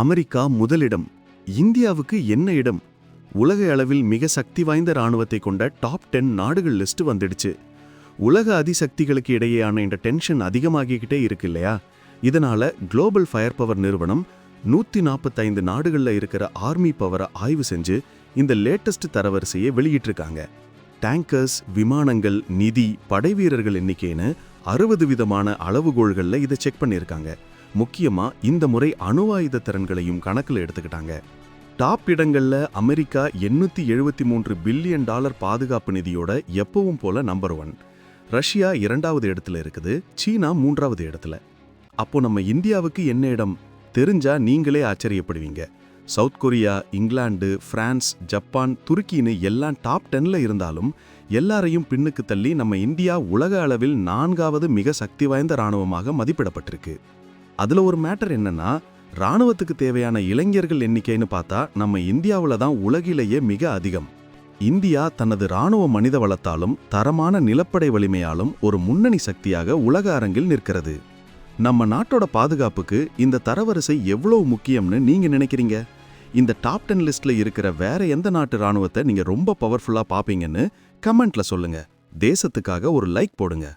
America முதலிடம் இந்தியாவுக்கு என்ன இடம்? உலக அளவில் மிக சக்தி வாய்ந்த இராணுவத்தை கொண்ட டாப் டென் நாடுகள் லிஸ்ட் வந்துடுச்சு. உலக அதிசக்திகளுக்கு இடையேயான இந்த டென்ஷன் அதிகமாகிக்கிட்டே இருக்கு இல்லையா? இதனால குளோபல் ஃபயர் பவர் நிறுவனம் நூற்றி நாற்பத்தைந்து நாடுகளில் இருக்கிற ஆர்மி பவரை ஆய்வு செஞ்சு இந்த லேட்டஸ்ட் தரவரிசையை வெளியிட்டிருக்காங்க. டேங்கர்ஸ் விமானங்கள் நிதி படைவீரர்கள் எண்ணிக்கைன்னு அறுபது விதமான அளவுகோள்களில் இதை செக் பண்ணியிருக்காங்க. முக்கியமாக இந்த முறை அணு ஆயுத திறன்களையும் கணக்கில் எடுத்துக்கிட்டாங்க. டாப் இடங்களில் அமெரிக்கா எண்ணூற்றி எழுபத்தி மூன்று பில்லியன் டாலர் பாதுகாப்பு நிதியோட எப்பவும் போல நம்பர் ஒன். ரஷ்யா இரண்டாவது இடத்துல இருக்குது சீனா மூன்றாவது இடத்துல. அப்போ நம்ம இந்தியாவுக்கு என்ன இடம்? தெரிஞ்சா நீங்களே ஆச்சரியப்படுவீங்க. South Korea England France Japan துருக்கின்னு எல்லாம் டாப் டென்ல இருந்தாலும் எல்லாரையும் பின்னுக்கு தள்ளி நம்ம இந்தியா உலக அளவில் நான்காவது மிக சக்தி வாய்ந்த ராணுவமாக மதிப்பிடப்பட்டிருக்கு. அதில் ஒரு மேட்டர் என்னன்னா இராணுவத்துக்கு தேவையான இளைஞர்கள் எண்ணிக்கைன்னு பார்த்தா நம்ம இந்தியாவில் தான் உலகிலேயே மிக அதிகம். இந்தியா தனது ராணுவ மனித வளத்தாலும் தரமான நிலப்படை வலிமையாலும் ஒரு முன்னணி சக்தியாக உலக அரங்கில் நிற்கிறது. நம்ம நாட்டோட பாதுகாப்புக்கு இந்த தரவரிசை எவ்வளவு முக்கியம்னு நீங்கள் நினைக்கிறீங்க? இந்த டாப் டென் லிஸ்ட்ல இருக்கிற வேற எந்த நாட்டு ராணுவத்தை நீங்க ரொம்ப பவர்ஃபுல்லா பாப்பீங்கன்னு கமெண்ட்ல சொல்லுங்க. தேசத்துக்காக ஒரு லைக் போடுங்க.